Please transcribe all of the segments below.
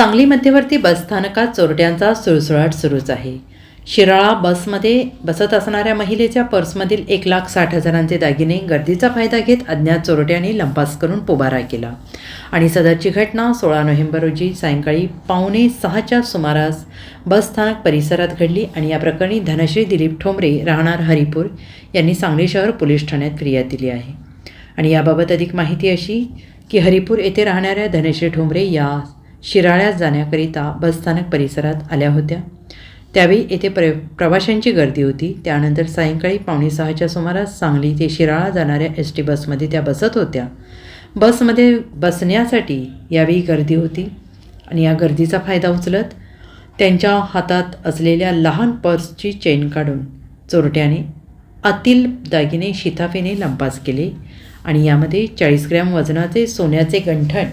सांगली मध्यवर्ती बसस्थानकात चोरट्यांचा सुळसुळाट सुरूच आहे. शिराळा बसमध्ये बसत असणाऱ्या महिलेच्या पर्समधील एक लाख साठ हजारांचे दागिने गर्दीचा फायदा घेत अज्ञात चोरट्यांनी लंपास करून पोबारा केला. आणि सदरची घटना सोळा नोव्हेंबर रोजी सायंकाळी पावणे सहाच्या सुमारास बसस्थानक परिसरात घडली आणि या प्रकरणी धनश्री दिलीप ठोंबरे राहणार हरिपूर यांनी सांगली शहर पोलीस ठाण्यात फिर्याद दिली आहे. आणि याबाबत अधिक माहिती अशी की हरिपूर येथे राहणाऱ्या धनश्री ठोंबरे या शिराळ्यात जाण्याकरिता बसस्थानक परिसरात आल्या होत्या. त्यावेळी येथे प्र प्रवाशांची गर्दी होती. त्यानंतर सायंकाळी पावणे सहाच्या सुमारास सांगली ते शिराळा जाणाऱ्या एस टी बसमध्ये त्या बसत होत्या. बसमध्ये बसण्यासाठी यावेळी गर्दी होती आणि या गर्दीचा फायदा उचलत त्यांच्या हातात असलेल्या लहान पर्सची चेन काढून चोरट्याने आतील दागिने शिताफेने लंपास केले आणि यामध्ये चाळीस ग्रॅम वजनाचे सोन्याचे गंठण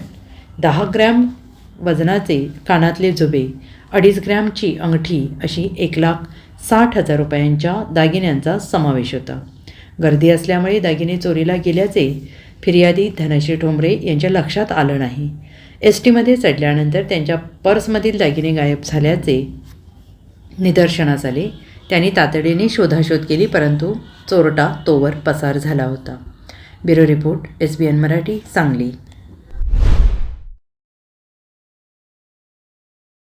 दहा ग्रॅम वजनाचे कानातले झुबे अडीच ग्रॅमची अंगठी अशी एक लाख साठ हजार रुपयांच्या दागिन्यांचा समावेश होता. गर्दी असल्यामुळे दागिने चोरीला गेल्याचे फिर्यादी धनश्री ठोंबरे यांच्या लक्षात आलं नाही. एस टीमध्ये चढल्यानंतर त्यांच्या पर्समधील दागिने गायब झाल्याचे निदर्शनास आले. त्यांनी तातडीने शोधाशोध केली परंतु चोरटा तोवर पसार झाला होता. Bureau report S B N Marathi Sangli.